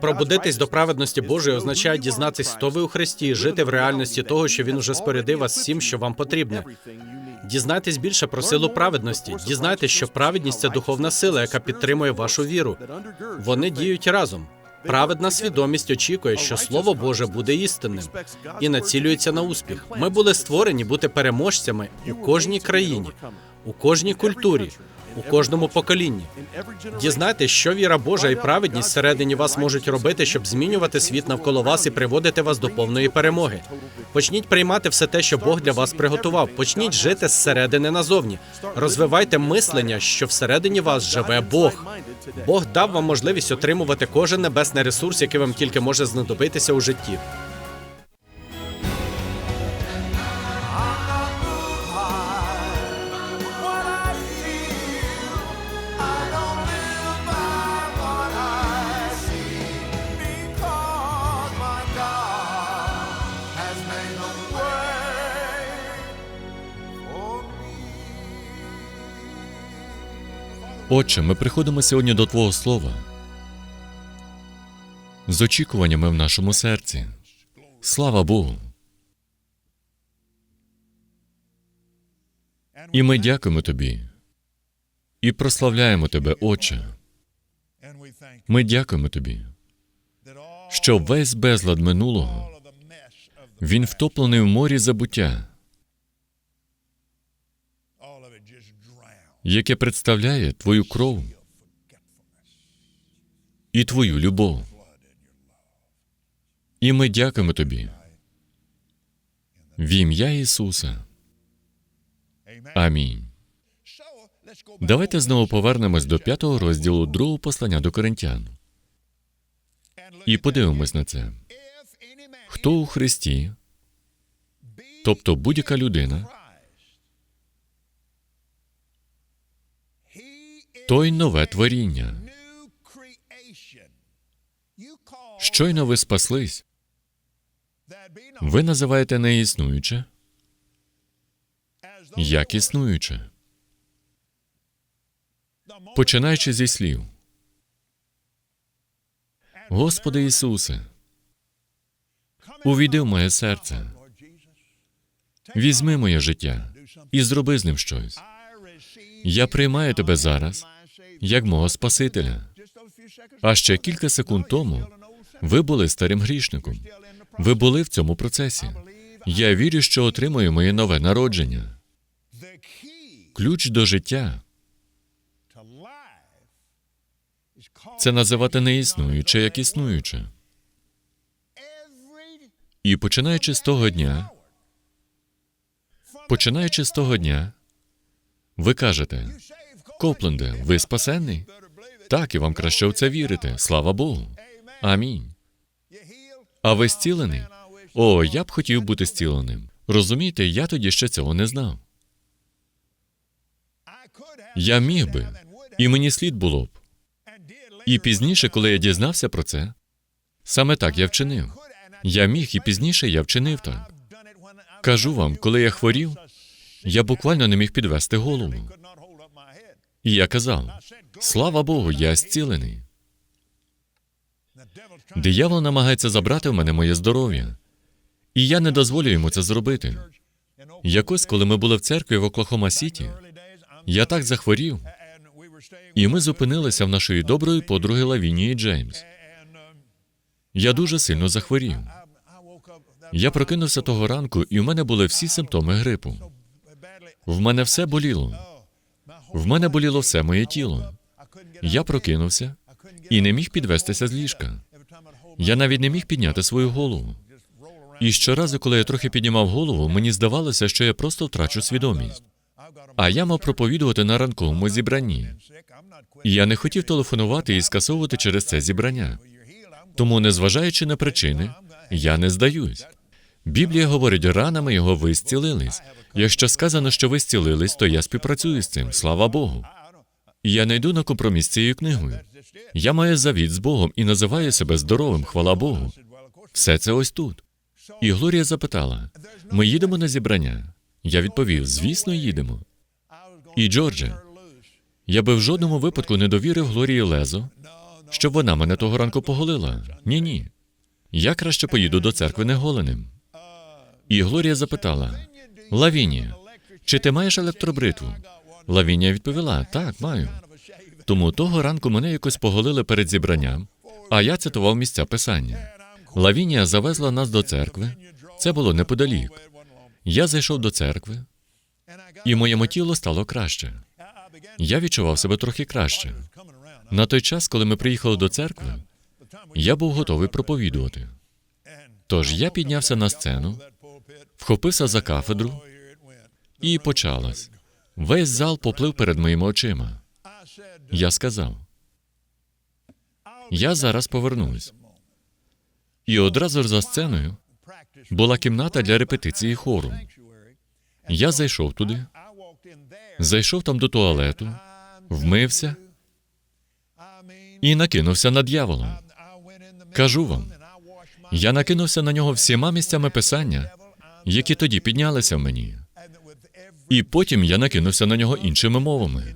Пробудитись до праведності Божої означає дізнатись, хто ви у Христі, і жити в реальності того, що Він уже спорядив вас всім, що вам потрібне. Дізнайтесь більше про силу праведності. Дізнайтесь, що праведність це духовна сила, яка підтримує вашу віру. Вони діють разом. Праведна свідомість очікує, що Слово Боже буде істинним і націлюється на успіх. Ми були створені бути переможцями у кожній країні, у кожній культурі, у кожному поколінні. Дізнайтесь, що віра Божа і праведність всередині вас можуть робити, щоб змінювати світ навколо вас і приводити вас до повної перемоги. Почніть приймати все те, що Бог для вас приготував. Почніть жити зсередини назовні. Розвивайте мислення, що всередині вас живе Бог. Бог дав вам можливість отримувати кожен небесний ресурс, який вам тільки може знадобитися у житті. Отче, ми приходимо сьогодні до Твого Слова з очікуваннями в нашому серці. Слава Богу! І ми дякуємо Тобі і прославляємо Тебе, Отче. Ми дякуємо Тобі, що весь безлад минулого він втоплений в морі забуття, яке представляє Твою кров і Твою любов. І ми дякуємо Тобі. В ім'я Ісуса. Амінь. Давайте знову повернемось до п'ятого розділу другого послання до Коринтян і подивимось на це. Хто у Христі, тобто будь-яка людина, той нове творіння. Щойно ви спаслись, ви називаєте неіснуюче як існуюче. Починаючи зі слів. Господи Ісусе, увійди в моє серце, візьми моє життя і зроби з ним щось. Я приймаю тебе зараз як мого Спасителя. А ще кілька секунд тому ви були старим грішником. Ви були в цьому процесі. Я вірю, що отримую моє нове народження. Ключ до життя це називати неіснуюче як існуюче. І починаючи з того дня, починаючи з того дня, ви кажете, Копленде, ви спасенний? Так, і вам краще в це вірити. Слава Богу. Амінь. А ви зцілений? О, я б хотів бути зціленим. Розумієте, я тоді ще цього не знав. Я міг би, і мені слід було б. І пізніше, коли я дізнався про це, саме так я вчинив. Я міг, і пізніше я вчинив так. Кажу вам, коли я хворів, я буквально не міг підвести голову. І я казав: слава Богу, я зцілений. Диявол намагається забрати в мене моє здоров'я, і я не дозволю йому це зробити. Якось, коли ми були в церкві в Оклахома Сіті, я так захворів, і ми зупинилися в нашої доброї подруги Лавінії Джеймс. Я дуже сильно захворів. Я прокинувся того ранку, і в мене були всі симптоми грипу. В мене все боліло. В мене боліло все моє тіло. Я прокинувся і не міг підвестися з ліжка. Я навіть не міг підняти свою голову. І щоразу, коли я трохи піднімав голову, мені здавалося, що я просто втрачу свідомість. А я мав проповідувати на ранковому зібранні. І я не хотів телефонувати і скасовувати через це зібрання. Тому, незважаючи на причини, я не здаюсь. Біблія говорить, ранами його ви зцілились. Якщо сказано, що ви зцілились, то я співпрацюю з цим, слава Богу. І я не йду на компроміс цією книгою. Я маю завіт з Богом і називаю себе здоровим, хвала Богу. Все це ось тут. І Глорія запитала: ми їдемо на зібрання? Я відповів: звісно, їдемо. І Джордже, я би в жодному випадку не довірив Глорії Лезо щоб вона мене того ранку поголила. Ні, ні. Я краще поїду до церкви неголеним. І Глорія запитала: Лавінія, чи ти маєш електробритву? Лавінія відповіла: Так, маю. Тому того ранку мене якось поголили перед зібранням, а я цитував місця писання. Лавінія завезла нас до церкви. Це було неподалік. Я зайшов до церкви, і моєму тілу стало краще. Я відчував себе трохи краще. На той час, коли ми приїхали до церкви, я був готовий проповідувати. Тож я піднявся на сцену, вхопився за кафедру, і почалось. Весь зал поплив перед моїми очима. Я сказав: я зараз повернусь. І одразу ж за сценою була кімната для репетиції хору. Я зайшов туди, зайшов там до туалету, вмився і накинувся на дьявола. Кажу вам, я накинувся на нього всіма місцями писання, які тоді піднялися в мені. І потім я накинувся на нього іншими мовами.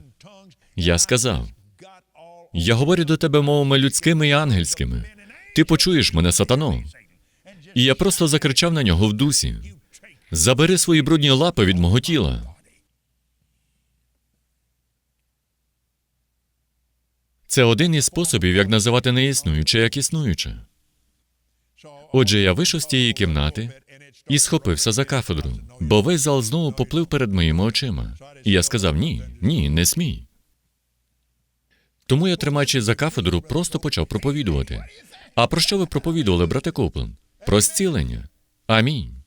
Я сказав: я говорю до тебе мовами людськими і ангельськими. Ти почуєш мене, сатано. І я просто закричав на нього в дусі: Забери свої брудні лапи від мого тіла. Це один із способів, як називати неіснуюче як існуюче. Отже, я вийшов з тієї кімнати і схопився за кафедру, бо весь зал знову поплив перед моїми очима. І я сказав: ні, ні, не смій. Тому я, тримаючи за кафедру, просто почав проповідувати. А про що ви проповідували, брате Коплен? Про зцілення. Амінь.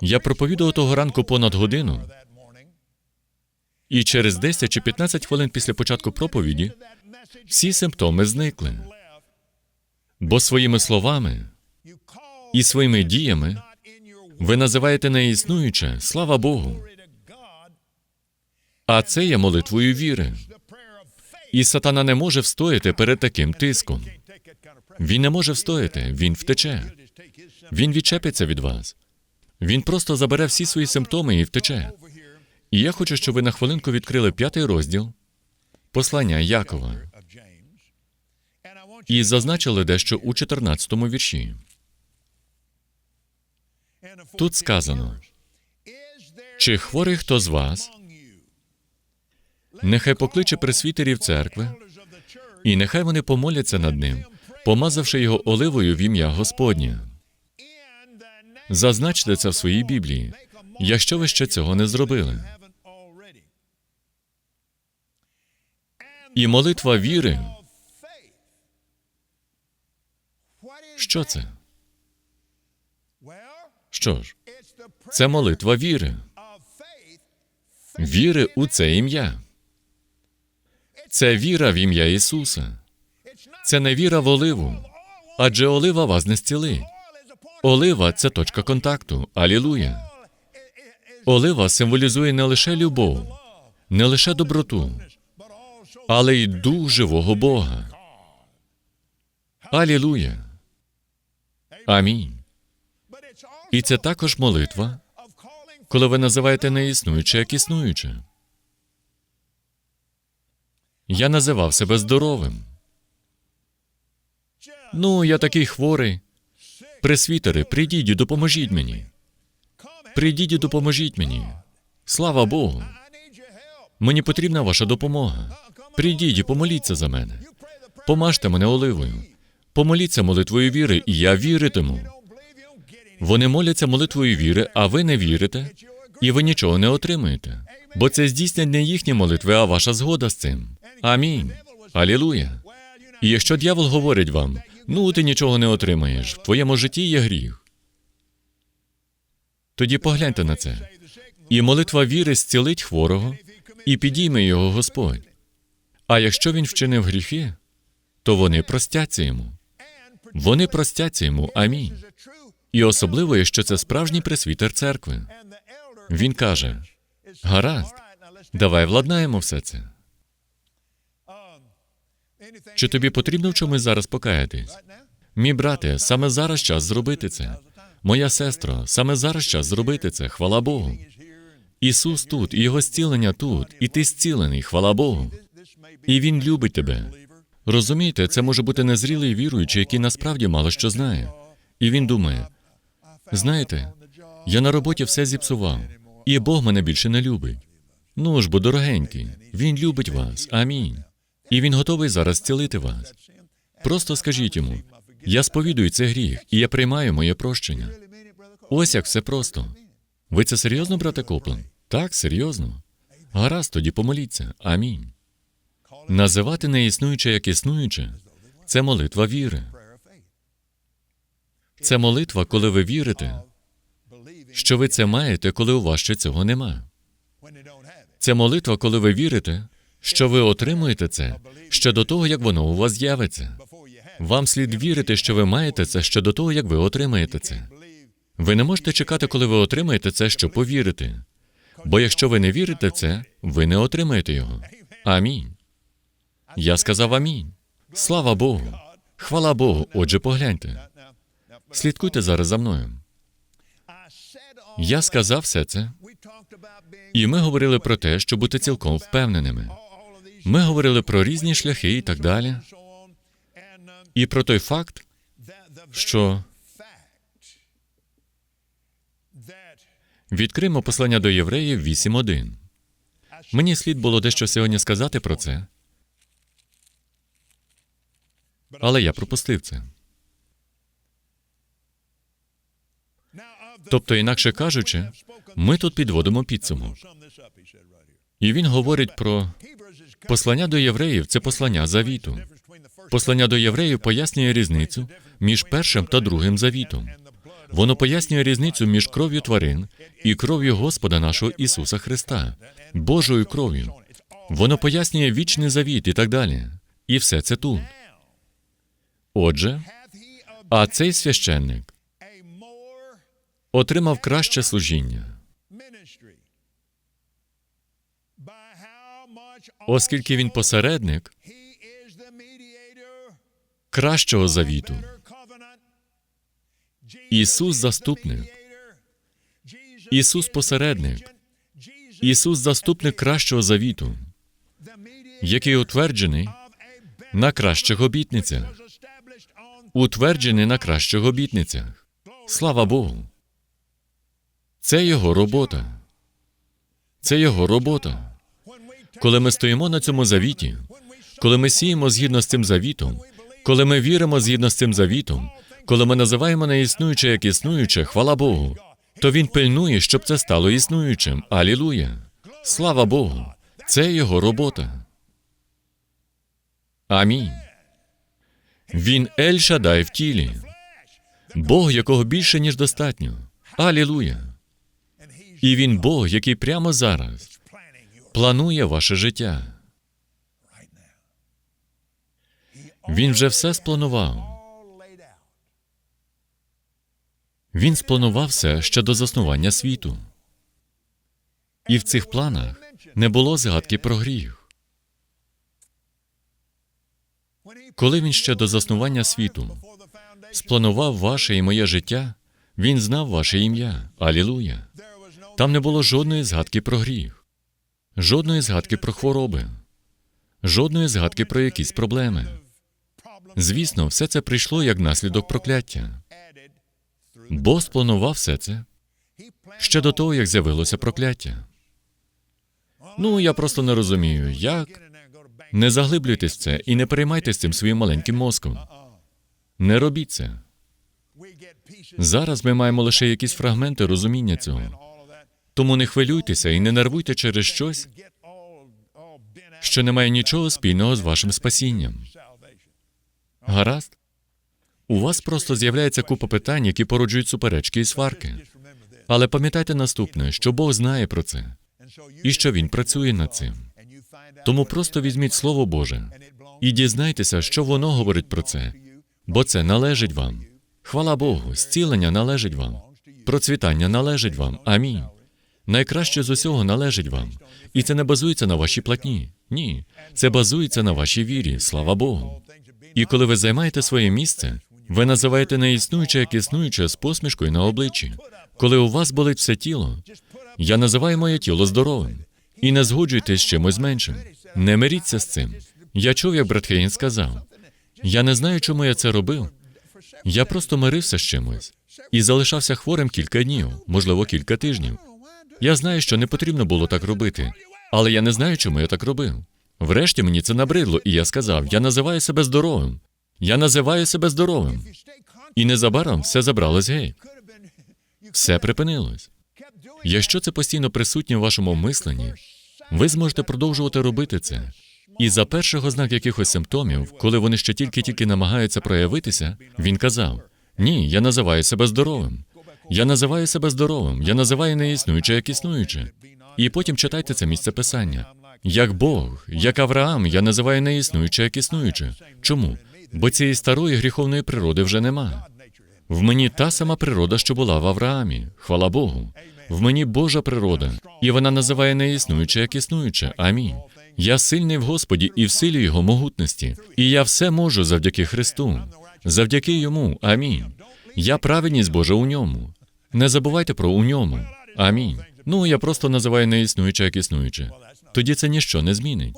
Я проповідував того ранку понад годину, і через 10 чи 15 хвилин після початку проповіді всі симптоми зникли. Бо своїми словами і своїми діями ви називаєте неіснуюче, слава Богу. А це є молитвою віри. І сатана не може встояти перед таким тиском. Він не може встояти, він втече. Він відчепиться від вас. Він просто забере всі свої симптоми і втече. І я хочу, щоб ви на хвилинку відкрили п'ятий розділ послання Якова і зазначили дещо у 14-му вірші. Тут сказано: чи хворий хто з вас, нехай покличе пресвітерів церкви, і нехай вони помоляться над ним, помазавши його оливою в ім'я Господнє. Зазначте це в своїй Біблії, якщо ви ще цього не зробили. І молитва віри. Що це? Що ж, це молитва віри. Віри у це ім'я. Це віра в ім'я Ісуса. Це не віра в оливу, адже олива вас не зцілить. Олива це точка контакту. Алілуя. Олива символізує не лише любов, не лише доброту, але й дух живого Бога. Алілуя. Амінь. І це також молитва, коли ви називаєте неіснуюче як існуюче. Я називав себе здоровим. Ну, я такий хворий. Пресвітери, прийдіть і допоможіть мені. Прийдіть і допоможіть мені. Слава Богу. Мені потрібна ваша допомога. Прийдіть і помоліться за мене. Помажте мене оливою. Помоліться молитвою віри, і я віритиму. Вони моляться молитвою віри, а ви не вірите, і ви нічого не отримуєте. Бо це здійснять не їхні молитви, а ваша згода з цим. Амінь. Алілуя. І якщо дьявол говорить вам, ну ти нічого не отримаєш, в твоєму житті є гріх. Тоді погляньте на це. І молитва віри зцілить хворого і підійме його Господь. А якщо він вчинив гріхи, то вони простяться йому. Вони простяться йому. Амінь. І особливо, якщо це справжній пресвітер церкви. Він каже: гаразд, давай владнаємо все це. Чи тобі потрібно в чомусь зараз покаятись? Мій брате, саме зараз час зробити це. Моя сестро, саме зараз час зробити це. Хвала Богу. Ісус тут, і Його зцілення тут, і ти зцілений, хвала Богу. І він любить тебе. Розумієте, це може бути незрілий віруючий, який насправді мало що знає. І він думає: знаєте, я на роботі все зіпсував, і Бог мене більше не любить. Ну ж бо, дорогенький, він любить вас. Амінь. І він готовий зараз зцілити вас. Просто скажіть йому: я сповідую це гріх, і я приймаю моє прощення. Ось як все просто. Ви це серйозно, брате Коплен? Так, серйозно. Гаразд, тоді помоліться. Амінь. Називати неіснуюче як існуюче це молитва віри. Це молитва, коли ви вірите, що ви це маєте, коли у вас ще цього нема. Це молитва, коли ви вірите, що ви отримуєте це ще до того, як воно у вас з'явиться. Вам слід вірити, що ви маєте це ще до того, як ви отримаєте це. Ви не можете чекати, коли ви отримаєте це, щоб повірити. Бо якщо ви не вірите в це, ви не отримаєте його. Амінь. Я сказав амінь. Слава Богу. Хвала Богу. Отже, погляньте. Слідкуйте зараз за мною. Я сказав все це, і ми говорили про те, щоб бути цілком впевненими. Ми говорили про різні шляхи і так далі, і про той факт, що відкриємо послання до євреїв 8.1. Мені слід було дещо сьогодні сказати про це, але я пропустив це. Тобто, інакше кажучи, ми тут підводимо підсумок. І він говорить про послання до євреїв це послання завіту. Послання до євреїв пояснює різницю між першим та другим завітом. Воно пояснює різницю між кров'ю тварин і кров'ю Господа нашого Ісуса Христа, Божою кров'ю. Воно пояснює вічний завіт і так далі. І все це тут. Отже, а цей священник отримав краще служіння, оскільки він посередник кращого завіту. Ісус заступник, Ісус посередник, Ісус заступник кращого завіту, який утверджений на кращих обітницях, утверджений на кращих обітницях. Слава Богу. Це його робота. Це його робота. Коли ми стоїмо на цьому завіті, коли ми сіємо згідно з цим завітом, коли ми віримо згідно з цим завітом, коли ми називаємо неіснуюче як існуюче, хвала Богу, то він пильнує, щоб це стало існуючим. Алілуя! Слава Богу! Це його робота. Амінь. Він Ель Шадай в тілі, Бог, якого більше, ніж достатньо. Алілуя! І він Бог, який прямо зараз планує ваше життя. Він вже все спланував. Він спланував все ще до заснування світу. І в цих планах не було згадки про гріх. Коли він ще до заснування світу спланував ваше і моє життя, він знав ваше ім'я. Алілуя. Там не було жодної згадки про гріх, жодної згадки про хвороби, жодної згадки про якісь проблеми. Звісно, все це прийшло як наслідок прокляття. Бог спланував все це ще до того, як з'явилося прокляття. Ну, я просто не розумію, як. Не заглиблюйтесь в це і не переймайтесь цим своїм маленьким мозком. Не робіть це. Зараз ми маємо лише якісь фрагменти розуміння цього. Тому не хвилюйтеся і не нервуйте через щось, що не має нічого спільного з вашим спасінням. Гаразд? У вас просто з'являється купа питань, які породжують суперечки і сварки. Але пам'ятайте наступне, що Бог знає про це і що Він працює над цим. Тому просто візьміть Слово Боже і дізнайтеся, що воно говорить про це, бо це належить вам. Хвала Богу, зцілення належить вам, процвітання належить вам. Амінь. Найкраще з усього належить вам. І це не базується на вашій платні. Ні, це базується на вашій вірі, слава Богу. І коли ви займаєте своє місце, ви називаєте неіснуюче як існуюче з посмішкою на обличчі. Коли у вас болить все тіло, я називаю моє тіло здоровим. І не згоджуйтесь з чимось меншим. Не миріться з цим. Я чув, як брат Хейн сказав. Я не знаю, чому я це робив. Я просто мирився з чимось і залишався хворим кілька днів, можливо, кілька тижнів. Я знаю, що не потрібно було так робити, але я не знаю, чому я так робив. Врешті мені це набридло, і я сказав: я називаю себе здоровим. Я називаю себе здоровим. І незабаром все забралось геть. Все припинилось. Якщо це постійно присутнє в вашому мисленні, ви зможете продовжувати робити це. І за перших ознак якихось симптомів, коли вони ще тільки-тільки намагаються проявитися, він казав: Ні, я називаю себе здоровим. Я називаю себе здоровим, я називаю неіснуюче як існуюче. І потім читайте це місце писання. Як Бог, як Авраам, я називаю неіснуюче як існуюче. Чому? Бо цієї старої гріховної природи вже нема. В мені та сама природа, що була в Авраамі. Хвала Богу. В мені Божа природа, і вона називає неіснуюче як існуюче. Амінь. Я сильний в Господі і в силі Його могутності, і я все можу завдяки Христу, завдяки Йому. Амінь. Я праведність Божа у ньому. Не забувайте про у ньому. Амінь. Ну, я просто називаю неіснуюче як існуюче. Тоді це ніщо не змінить.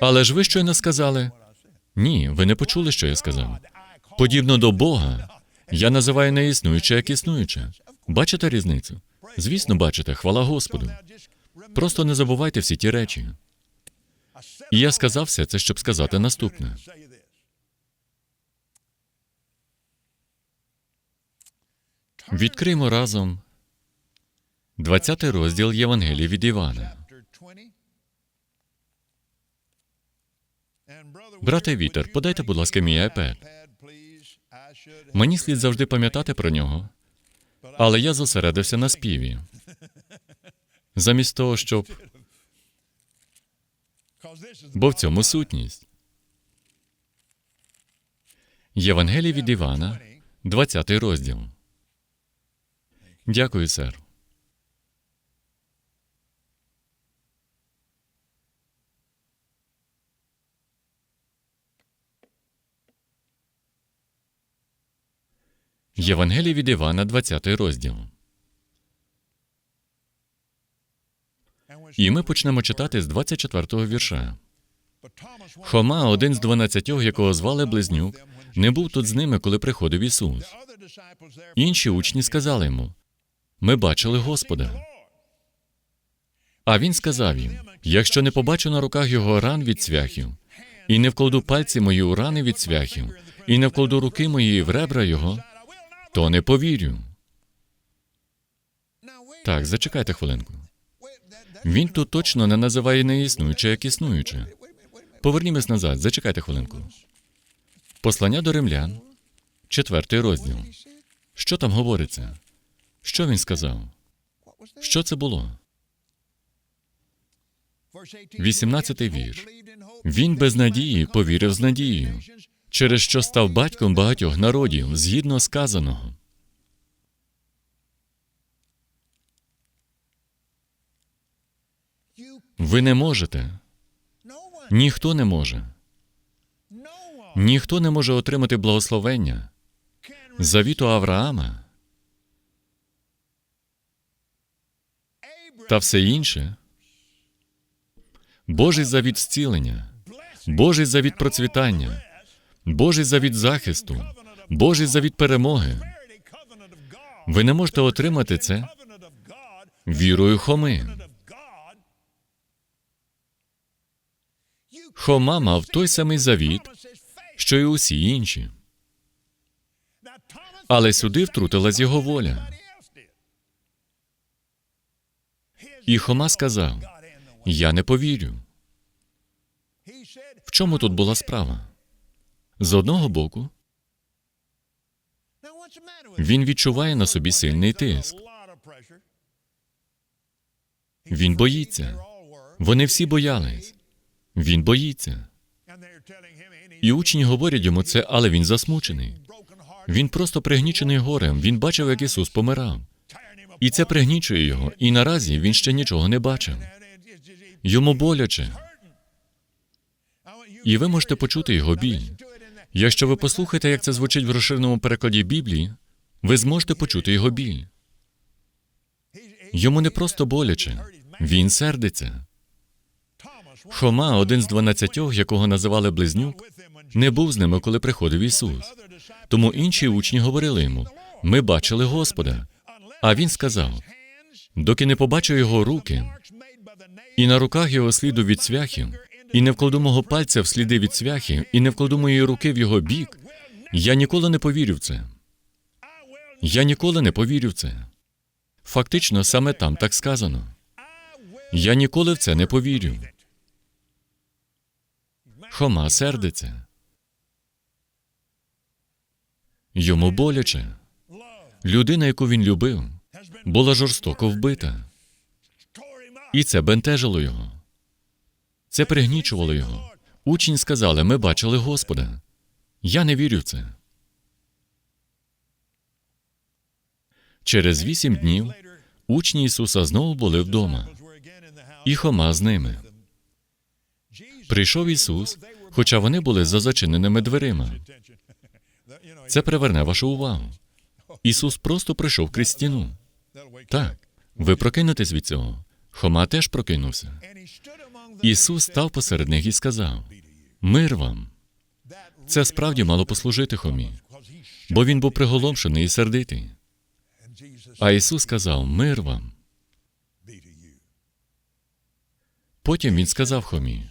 Але ж ви щойно сказали? Ні, ви не почули, що я сказав. Подібно до Бога, я називаю неіснуюче як існуюче. Бачите різницю? Звісно, бачите, хвала Господу. Просто не забувайте всі ті речі. І я сказав все це, щоб сказати наступне. Відкриємо разом 20 розділ Євангелії від Івана. Брате Вітер, подайте, будь ласка, мій iPad. Мені слід завжди пам'ятати про нього, але я зосередився на співі. Замість того, щоб. Бо в цьому сутність. Євангелій від Івана, 20 розділ. Дякую, сер. Євангелій від Івана, 20 розділ. І ми почнемо читати з 24-го вірша. Хома, один з дванадцятьох, якого звали Близнюк, не був тут з ними, коли приходив Ісус. Інші учні сказали йому: Ми бачили Господа. А він сказав їм: якщо не побачу на руках його ран від цвяхів, і не вкладу пальці мої у рани від цвяхів, і не вкладу руки мої в ребра його, то не повірю. Так, зачекайте хвилинку. Він тут точно не називає неіснуюче як існуюче. Повернімось назад, зачекайте хвилинку. Послання до римлян, четвертий розділ. Що там говориться? Що він сказав? Що це було? 18-й вірш. Він без надії повірив з надією, через що став батьком багатьох народів, згідно сказаного. Ви не можете. Ніхто не може. Ніхто не може отримати благословення завіту Авраама та все інше. Божий завіт зцілення, Божий завіт процвітання, Божий завіт захисту, Божий завіт перемоги. Ви не можете отримати це вірою Хоми. Хома мав той самий завіт, що й усі інші. Але сюди втрутилась його воля. І Хома сказав: Я не повірю. В чому тут була справа? З одного боку, він відчуває на собі сильний тиск. Він боїться. Вони всі боялись. Він боїться. І учні говорять йому це, але він засмучений. Він просто пригнічений горем. Він бачив, як Ісус помирав. І це пригнічує його. І наразі він ще нічого не бачив. Йому боляче. І ви можете почути його біль. Якщо ви послухаєте, як це звучить в розширеному перекладі Біблії, ви зможете почути його біль. Йому не просто боляче, він сердиться. Хома, один з дванадцятьох, якого називали близнюк, не був з ними, коли приходив Ісус. Тому інші учні говорили йому: Ми бачили Господа. А він сказав: доки не побачу його руки, і на руках його сліду від цвяхів, і не вкладу мого пальця в сліди від цвяхів, і не вкладу моєї руки в його бік, я ніколи не повірю в це. Я ніколи не повірю в це. Фактично, саме там так сказано. Я ніколи в це не повірю. Хома сердиться. Йому боляче. Людина, яку він любив, була жорстоко вбита. І це бентежило його. Це пригнічувало його. Учні сказали: ми бачили Господа. Я не вірю в це. Через вісім днів учні Ісуса знову були вдома, і Хома з ними. Прийшов Ісус, хоча вони були за зачиненими дверима. Це приверне вашу увагу. Ісус просто прийшов крізь стіну. Так, ви прокинетесь від цього. Хома теж прокинувся. Ісус став посеред них і сказав: Мир вам. Це справді мало послужити Хомі, бо він був приголомшений і сердитий. А Ісус сказав: Мир вам. Потім він сказав Хомі.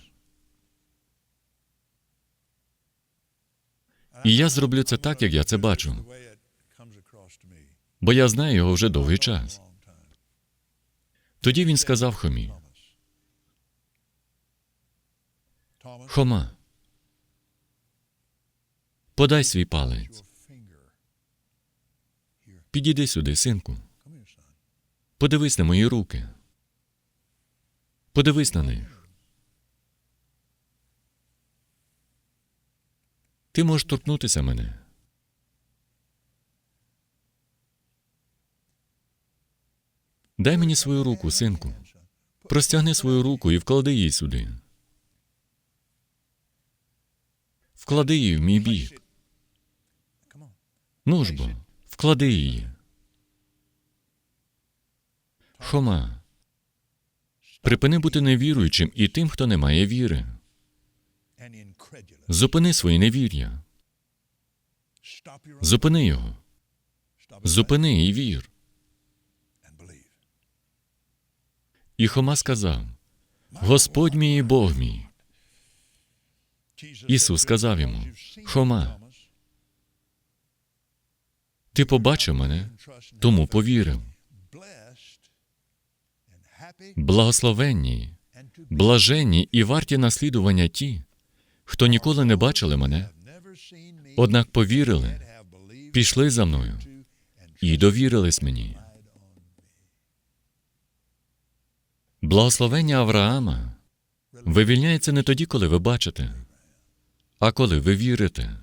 І я зроблю це так, як я це бачу, бо я знаю його вже довгий час. Тоді він сказав Хомі: Хома, подай свій палець. Підійди сюди, синку. Подивись на мої руки. Подивись на них. Ти можеш торкнутися мене. Дай мені свою руку, синку. Простягни свою руку і вклади її сюди. Вклади її в мій бік. Ну ж бо, вклади її. Хома. Припини бути невіруючим і тим, хто не має віри. Зупини своє невір'я. Зупини його. Зупини і вір. І Хома сказав: Господь мій і Бог мій. Ісус сказав йому: Хома, ти побачив мене, тому повірив. Благословенні, блаженні і варті наслідування ті, хто ніколи не бачили мене, однак повірили, пішли за мною і довірились мені. Благословення Авраама вивільняється не тоді, коли ви бачите, а коли ви вірите.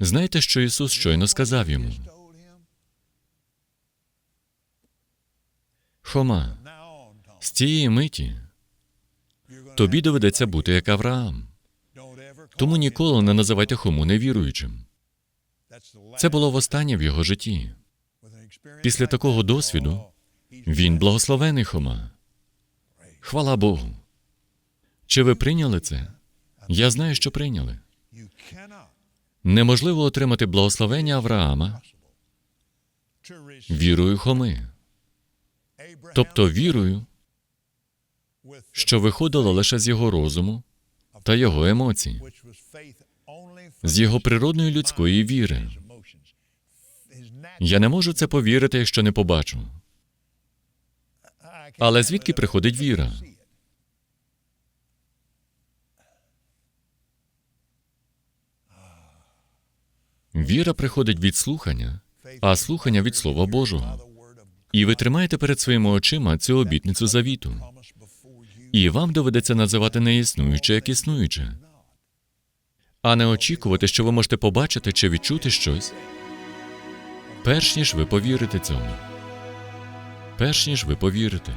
Знаєте, що Ісус щойно сказав йому? Хома, з цієї миті тобі доведеться бути як Авраам. Тому ніколи не називайте Хому невіруючим. Це було востаннє в його житті. Після такого досвіду він благословений Хома. Хвала Богу. Чи ви прийняли це? Я знаю, що прийняли. Неможливо отримати благословення Авраама вірою Хоми, тобто вірою, що виходило лише з його розуму та його емоцій, з його природної людської віри. Я не можу це повірити, якщо не побачу. Але звідки приходить віра? Віра приходить від слухання, а слухання від Слова Божого. І ви тримаєте перед своїми очима цю обітницю завіту. І вам доведеться називати неіснуюче як існуюче, а не очікувати, що ви можете побачити чи відчути щось, перш ніж ви повірите цьому. Перш ніж ви повірите.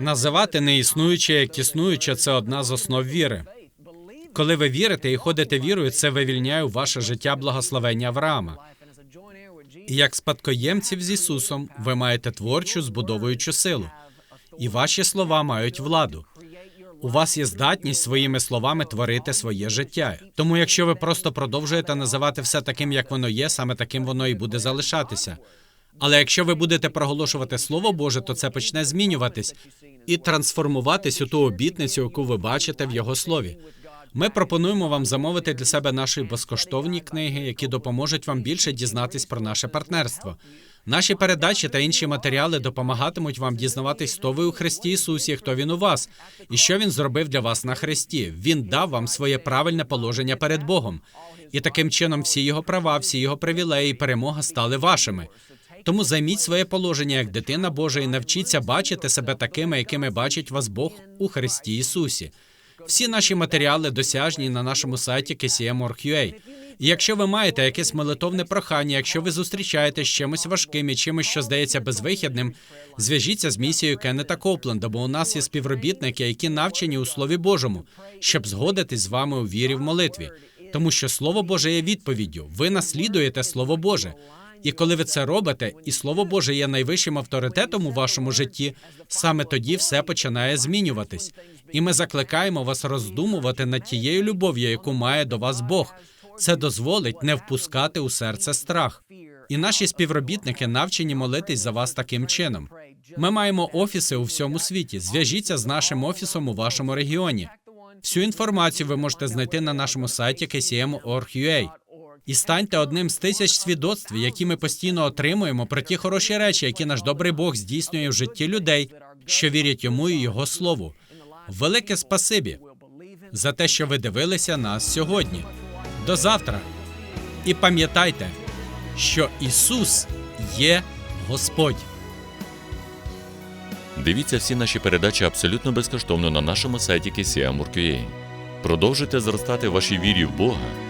Називати неіснуюче як існуюче це одна з основ віри. Коли ви вірите і ходите вірою, це вивільняє ваше життя благословення Авраама. І як спадкоємців з Ісусом, ви маєте творчу збудовуючу силу, і ваші слова мають владу. У вас є здатність своїми словами творити своє життя. Тому, якщо ви просто продовжуєте називати все таким, як воно є, саме таким воно і буде залишатися. Але якщо ви будете проголошувати Слово Боже, то це почне змінюватись і трансформуватись у ту обітницю, яку ви бачите в Його слові. Ми пропонуємо вам замовити для себе наші безкоштовні книги, які допоможуть вам більше дізнатись про наше партнерство. Наші передачі та інші матеріали допомагатимуть вам дізнаватись, хто ви у Христі Ісусі, хто він у вас, і що він зробив для вас на Христі. Він дав вам своє правильне положення перед Богом. І таким чином всі його права, всі його привілеї перемога стали вашими. Тому займіть своє положення як дитина Божа і навчіться бачити себе такими, якими бачить вас Бог у Христі Ісусі. Всі наші матеріали досяжні на нашому сайті KCM.org.ua. І якщо ви маєте якесь молитовне прохання, якщо ви зустрічаєтесь з чимось важким і чимось, що здається безвихідним, зв'яжіться з місією Кеннета Копленда, бо у нас є співробітники, які навчені у Слові Божому, щоб згодитись з вами у вірі в молитві. Тому що Слово Боже є відповіддю. Ви наслідуєте Слово Боже. І коли ви це робите, і Слово Боже є найвищим авторитетом у вашому житті, саме тоді все починає змінюватись. І ми закликаємо вас роздумувати над тією любов'ю, яку має до вас Бог. Це дозволить не впускати у серце страх. І наші співробітники навчені молитись за вас таким чином. Ми маємо офіси у всьому світі. Зв'яжіться з нашим офісом у вашому регіоні. Всю інформацію ви можете знайти на нашому сайті kcm.org.ua. І станьте одним з тисяч свідоцтв, які ми постійно отримуємо про ті хороші речі, які наш добрий Бог здійснює в житті людей, що вірять йому і його слову. Велике спасибі за те, що ви дивилися нас сьогодні. До завтра. І пам'ятайте, що Ісус є Господь. Дивіться всі наші передачі абсолютно безкоштовно на нашому сайті KCM.org.ua. Продовжуйте зростати в вашій вірі в Бога